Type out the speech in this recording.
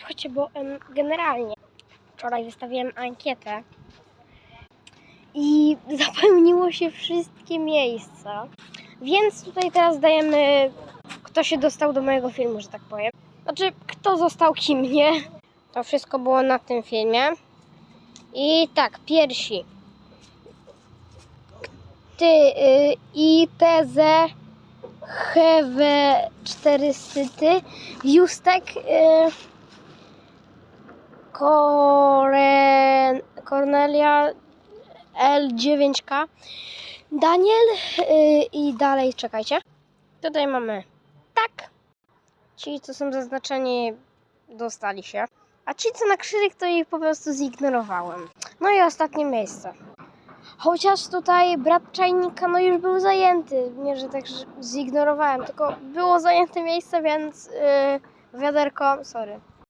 Słuchajcie, bo generalnie wczoraj wystawiłem ankietę i zapełniło się wszystkie miejsca. Więc tutaj teraz dajemy, kto się dostał do mojego filmu, że tak powiem. Znaczy, kto został kim, nie? To wszystko było na tym filmie. I tak, piersi. Ty, y, i tezę, hewe, cztery Justek, y, Koren, Cornelia, L9K, Daniel y, i dalej, czekajcie. Tutaj mamy tak. Ci, co są zaznaczeni, dostali się. A ci, co na krzyżyk, to ich po prostu zignorowałem. No i ostatnie miejsce. Chociaż tutaj brat czajnika no już był zajęty. Nie, że tak zignorowałem, tylko było zajęte miejsce, więc yy, wiaderko, sorry.